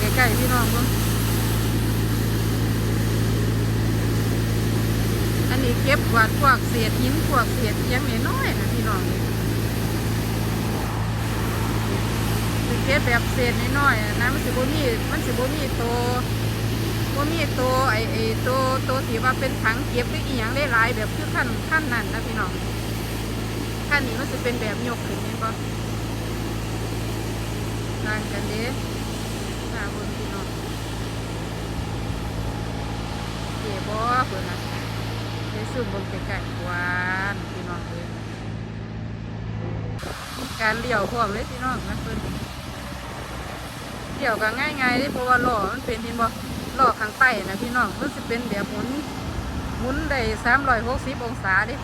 ใกล้ๆพี่น้องเบิ่งอันนี้เก็บกวาดพวกเศษหินพวกเศษอิหยังน้อยนะพี่น้องเก็บแบบเศษน้อยๆอะนะมันสิบ่มีมันสิบ่มีโตบ่มีโตไอ้ไอ้โตโตที่ว่าเป็นถังเก็บหรืออีหยังหลายๆแบบคือขั้นขั้นนั้นนะพี่น้องขั้นนี้มันสิเป็นแบบยกขึ้นเห็นบ่ ต่างกันเด้หน้าเบนพี่น้องเก๋บ่เพิ่นนะได้ซูมเบิ่ไกลๆหวานพี่น้องเอ้ยการเลี้ยวพร้อมเลยพี่น้องนะเพิ่นเลี้ยวก็ง่ายๆเด้เพราะว่าล้อมันเป็นเห็นบ่ล้อข้างใต้นะพี่น้องมันสิเป็นแบบหมุนหมุนได้360องศาเด้พี่